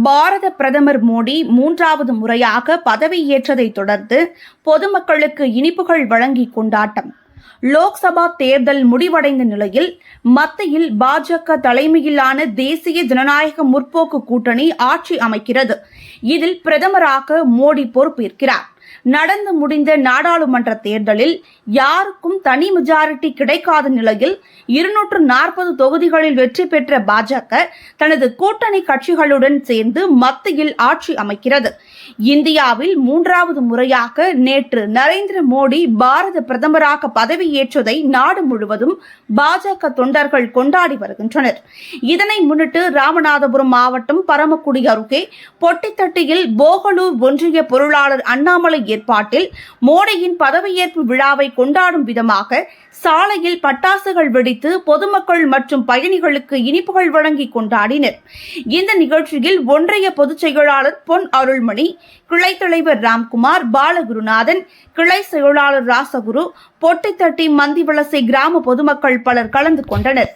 பாரத பிரதமர் மோடி மூன்றாவது முறையாக பதவியேற்றதை தொடர்ந்து பொதுமக்களுக்கு இனிப்புகள் வழங்கி கொண்டாட்டம். லோக்சபா தேர்தல் முடிவடைந்த நிலையில் மத்தியில் பாஜக தலைமையிலான தேசிய ஜனநாயக முற்போக்கு கூட்டணி ஆட்சி அமைக்கிறது. இதில் பிரதமராக மோடி பொறுப்பேற்கிறார். நடந்து முடிந்த நாடாளுமன்ற தேர்தலில் யாருக்கும் தனி மெஜாரிட்டி கிடைக்காத நிலையில் இருநூற்று நாற்பது தொகுதிகளில் வெற்றி பெற்ற பாஜக தனது கூட்டணி கட்சிகளுடன் சேர்ந்து மத்தியில் ஆட்சி அமைக்கிறது. இந்தியாவில் மூன்றாவது முறையாக நேற்று நரேந்திர மோடி பாரத பிரதமராக பதவியேற்றதை நாடு முழுவதும் பாஜக தொண்டர்கள் கொண்டாடி வருகின்றனர். இதனை முன்னிட்டு ராமநாதபுரம் மாவட்டம் பரமக்குடி அருகே பொட்டித்தட்டியில் போகலூர் ஒன்றிய பொருளாளர் அண்ணாமலை ஏற்பாட்டில் மோடியின் பதவியேற்பு விழாவை கொண்டாடும் விதமாக சாலையில் பட்டாசுகள் வெடித்து பொதுமக்கள் மற்றும் பயணிகளுக்கு இனிப்புகள் வழங்கி கொண்டாடினர். இந்த நிகழ்ச்சியில் ஒன்றிய பொதுச் செயலாளர் பொன் அருள்மணி கிளை தலைவர் ராம்குமார் பாலகுருநாதன் கிளை செயலாளர் ராசகுரு பொட்டித்தட்டி மந்திவளசை கிராம பொதுமக்கள் பலர் கலந்து கொண்டனர்.